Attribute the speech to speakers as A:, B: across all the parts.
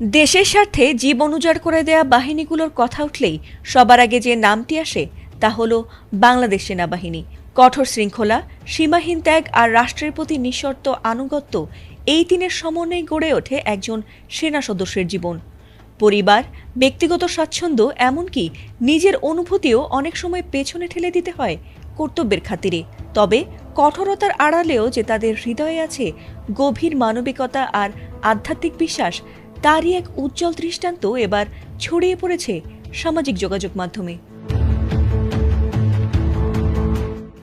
A: দেশের স্বার্থে জীবন উজাড় করে দেয়া বাহিনীগুলোর কথা উঠলেই সবার আগে যে নামটি আসে, তা হল বাংলাদেশ সেনাবাহিনী। কঠোর শৃঙ্খলা, সীমাহীন ত্যাগ আর রাষ্ট্রের প্রতি নিঃশর্ত আনুগত্য, এই তিনের সমন্বয়ে গড়ে ওঠে একজন সেনা সদস্যের জীবন। পরিবার, ব্যক্তিগত স্বাচ্ছন্দ্য, এমনকি নিজের অনুভূতিও অনেক সময় পেছনে ঠেলে দিতে হয় কর্তব্যের খাতিরে। তবে কঠোরতার আড়ালেও যে তাদের হৃদয়ে আছে গভীর মানবিকতা আর আধ্যাত্মিক বিশ্বাস তারই এক উজ্জ্বল দৃষ্টান্ত এবার ছড়িয়ে পড়েছে সামাজিক যোগাযোগ মাধ্যমে।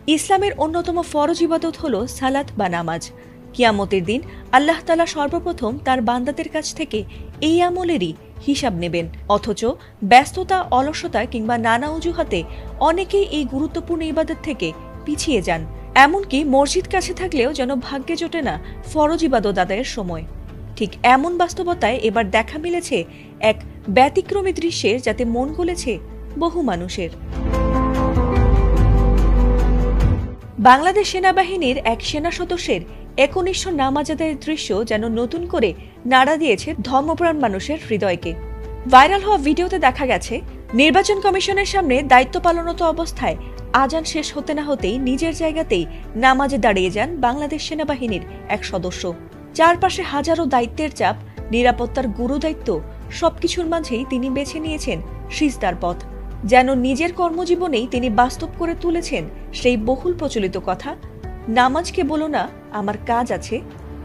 A: ইসলামের অন্যতম ফরজ ইবাদত হল সালাত বা নামাজ। কিয়ামতের দিন আল্লাহ তালা সর্বপ্রথম তার বান্দাদের কাছ থেকে এই আমলেরই হিসাব নেবেন। অথচ ব্যস্ততা, অলসতা কিংবা নানা অজুহাতে অনেকেই এই গুরুত্বপূর্ণ ইবাদত থেকে পিছিয়ে যান। এমনকি মসজিদ কাছে থাকলেও যেন ভাগ্যে জোটে না ফরজ ইবাদত আদায়ের সময়। ঠিক এমন বাস্তবতায় এবার দেখা মিলেছে এক ব্যতিক্রমী দৃশ্যের যাতে মন গলেছে বহু মানুষের। বাংলাদেশ সেনাবাহিনীর এক সেনা সদস্যের একনিষ্ঠ নামাজ আদায়ের দৃশ্য যেন নতুন করে নাড়া দিয়েছে ধর্মপ্রাণ মানুষের হৃদয়কে। ভাইরাল হওয়া ভিডিওতে দেখা গেছে, নির্বাচন কমিশনের সামনে দায়িত্ব পালনত অবস্থায় আজান শেষ হতে না হতেই নিজের জায়গাতেই নামাজে দাঁড়িয়ে যান বাংলাদেশ সেনাবাহিনীর এক সদস্য। চারপাশে হাজারো দায়িত্বের চাপ, নিরাপত্তার গুরু দায়িত্ব, সবকিছুর মাঝেই তিনি বেছে নিয়েছেন সিজদার পথ। যেন নিজের কর্মজীবনেই তিনি বাস্তব করে তুলেছেন সেই বহুল প্রচলিত কথা, নামাজকে বলো না, আমার কাজ আছে।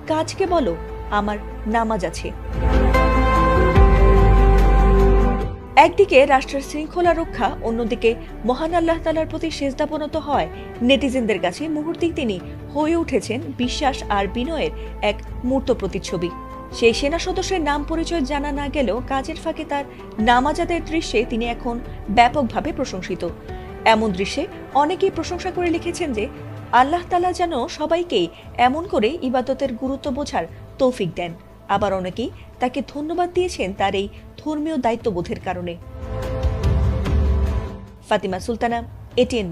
A: কাজকে বলো, আমার নামাজ আছে। একদিকে রাষ্ট্রের শৃঙ্খলা রক্ষা, অন্যদিকে মহান আল্লাহ তালার প্রতি সেজদাপনত হয়। নেটিজেনদের কাছে মুহূর্তেই তিনি হয়ে উঠেছেন বিশ্বাস আর বিনয়ের এক মূর্ত প্রতিচ্ছবি। সেই সেনা সদস্যের নাম পরিচয় জানা না গেলেও কাজের ফাঁকে তার নামাজাদের দৃশ্যে তিনি এখন ব্যাপকভাবে প্রশংসিত। এমন দৃশ্যে অনেকেই প্রশংসা করে লিখেছেন যে, আল্লাহ তালা যেন সবাইকেই এমন করে ইবাদতের গুরুত্ব বোঝার তৌফিক দেন। আবার অনেকেই তাকে ধন্যবাদ দিয়েছেন তার এই ধর্মীয় দায়িত্ববোধের কারণে। ফাতিমা সুলতানা এটিএন